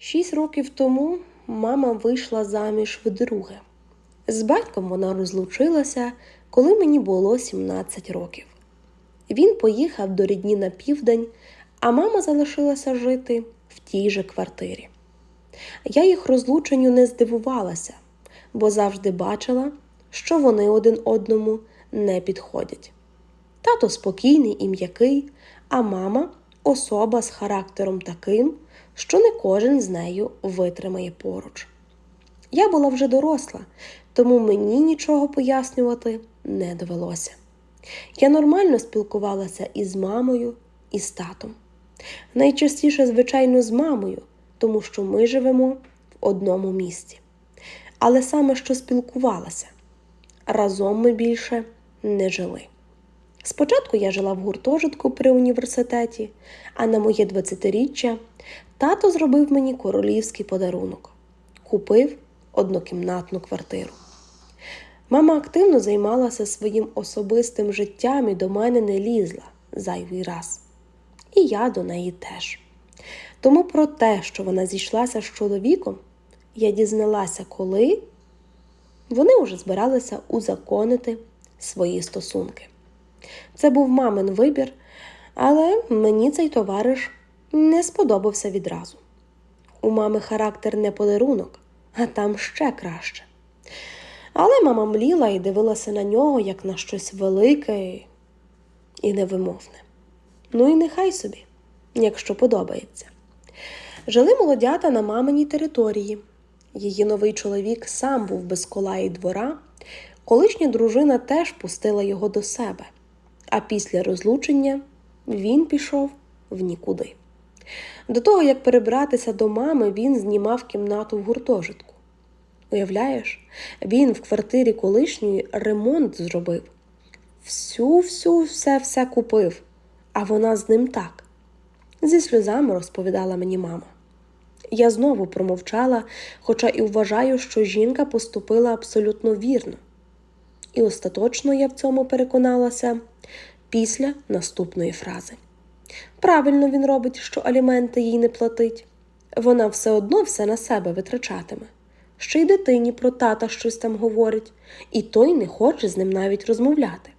Шість років тому мама вийшла заміж вдруге. З батьком вона розлучилася, коли мені було 17 років. Він поїхав до рідні на південь, а мама залишилася жити в тій же квартирі. Я їх розлученню не здивувалася, бо завжди бачила, що вони один одному не підходять. Тато спокійний і м'який, а мама особа з характером таким, що не кожен з нею витримає поруч. Я була вже доросла, тому мені нічого пояснювати не довелося. Я нормально спілкувалася і з мамою, і з татом. Найчастіше, звичайно, з мамою, тому що ми живемо в одному місті. Але саме що спілкувалася, разом ми більше не жили. Спочатку я жила в гуртожитку при університеті, а на моє 20-річчя тато зробив мені королівський подарунок купив однокімнатну квартиру. Мама активно займалася своїм особистим життям і до мене не лізла зайвий раз. І я до неї теж. Тому про те, що вона зійшлася з чоловіком, я дізналася, коли вони вже збиралися узаконити свої стосунки. Це був мамин вибір, але мені цей товариш не сподобався відразу. У мами характер не подарунок, а там ще краще. Але мама мліла і дивилася на нього як на щось велике і невимовне. Ну і нехай собі, якщо подобається. Жили молодята на маминій території. Її новий чоловік сам був без кола і двора. Колишня дружина теж пустила його до себе, а після розлучення він пішов в нікуди. До того, як перебратися до мами, він знімав кімнату в гуртожитку. Уявляєш, він в квартирі колишньої ремонт зробив. Всю-всю все все купив, а вона з ним так. Зі сльозами розповідала мені мама. Я знову промовчала, хоча і вважаю, що жінка поступила абсолютно вірно. І остаточно я в цьому переконалася після наступної фрази. Правильно він робить, що аліменти їй не платить. Вона все одно все на себе витрачатиме. Ще й дитині про тата щось там говорить, і той не хоче з ним навіть розмовляти.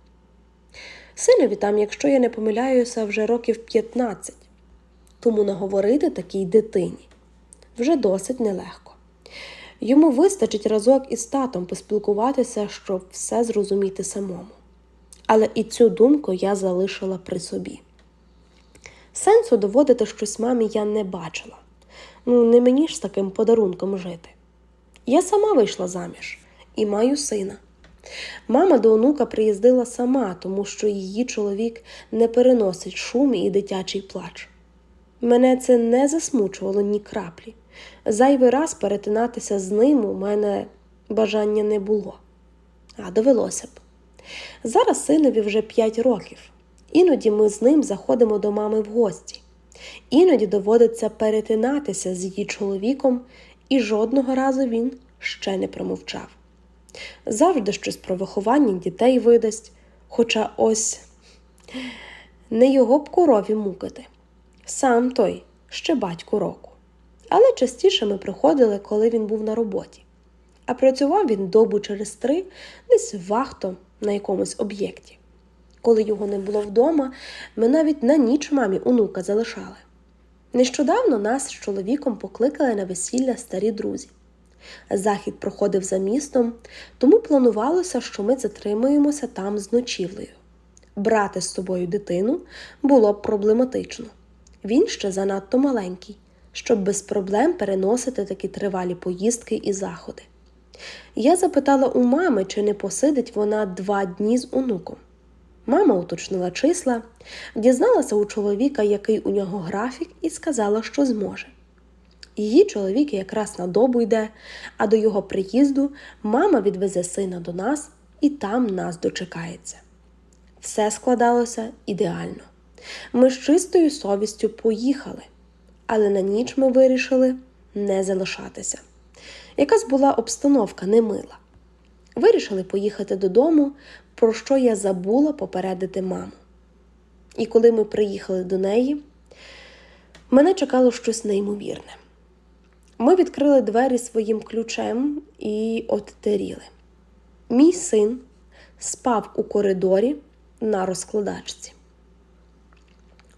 Синові там, якщо я не помиляюся, вже років 15, тому наговорити такій дитині вже досить нелегко. Йому вистачить разок із татом поспілкуватися, щоб все зрозуміти самому. Але і цю думку я залишила при собі. Сенсу доводити щось мамі я не бачила. Ну, не мені ж з таким подарунком жити. Я сама вийшла заміж і маю сина. Мама до онука приїздила сама, тому що її чоловік не переносить шум і дитячий плач. Мене це не засмучувало ні краплі. Зайвий раз перетинатися з ним у мене бажання не було, а довелося б. Зараз синові вже 5 років. Іноді ми з ним заходимо до мами в гості. Іноді доводиться перетинатися з її чоловіком, і жодного разу він ще не промовчав. Завжди щось про виховання дітей видасть, хоча ось не його б корові мукати. Сам той ще батько року. Але частіше ми приходили, коли він був на роботі. А працював він добу через три десь вахтом на якомусь об'єкті. Коли його не було вдома, ми навіть на ніч мамі онука залишали. Нещодавно нас з чоловіком покликали на весілля старі друзі. Захід проходив за містом, тому планувалося, що ми затримуємося там з ночівлею. Брати з собою дитину було б проблематично. Він ще занадто маленький, щоб без проблем переносити такі тривалі поїздки і заходи. Я запитала у мами, чи не посидить вона два дні з онуком. Мама уточнила числа, дізналася у чоловіка, який у нього графік, і сказала, що зможе. Її чоловік якраз на добу йде, а до його приїзду мама відвезе сина до нас і там нас дочекається. Все складалося ідеально. Ми з чистою совістю поїхали, але на ніч ми вирішили не залишатися. Якась була обстановка немила. Вирішили поїхати додому, про що я забула попередити маму. І коли ми приїхали до неї, мене чекало щось неймовірне. Ми відкрили двері своїм ключем і отетеріли. Мій син спав у коридорі на розкладачці.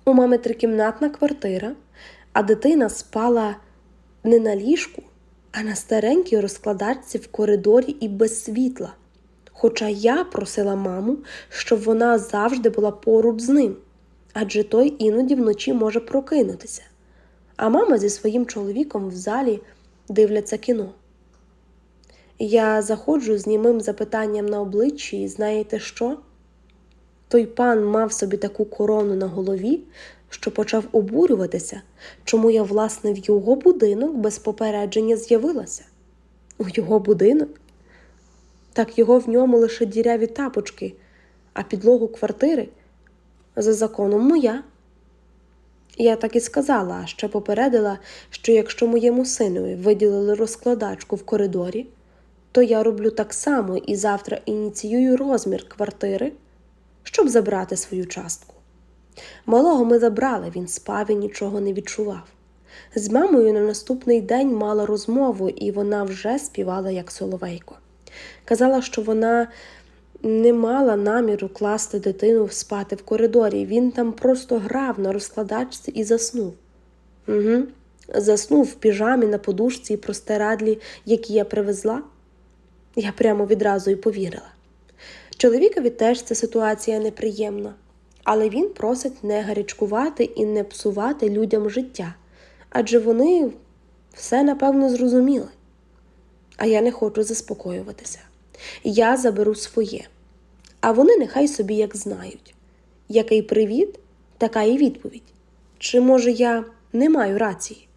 У мами трикімнатна квартира, а дитина спала не на ліжку, а на старенькій розкладачці в коридорі і без світла. Хоча я просила маму, щоб вона завжди була поруч з ним, адже той іноді вночі може прокинутися. А мама зі своїм чоловіком в залі дивляться кіно. Я заходжу з німим запитанням на обличчі, і знаєте що? Той пан мав собі таку корону на голові, що почав обурюватися, чому я, власне, в його будинок без попередження з'явилася. У його будинок? Так його в ньому лише діряві тапочки, а підлогу квартири за законом моя. Я так і сказала, а ще попередила, що якщо моєму синові виділили розкладачку в коридорі, то я роблю так само і завтра ініціюю розмір квартири, щоб забрати свою частку. Малого ми забрали, він спав і нічого не відчував. З мамою на наступний день мала розмову, і вона вже співала як соловейко. Казала, що вона не мала наміру класти дитину спати в коридорі. Він там просто грав на розкладачці і заснув. Угу. Заснув в піжамі на подушці і простирадлі, які я привезла. Я прямо відразу й повірила. Чоловікові теж ця ситуація неприємна, але він просить не гарячкувати і не псувати людям життя, адже вони все напевно зрозуміли. А я не хочу заспокоюватися. Я заберу своє, а вони нехай собі як знають. Який привіт, така і відповідь. Чи може я не маю рації?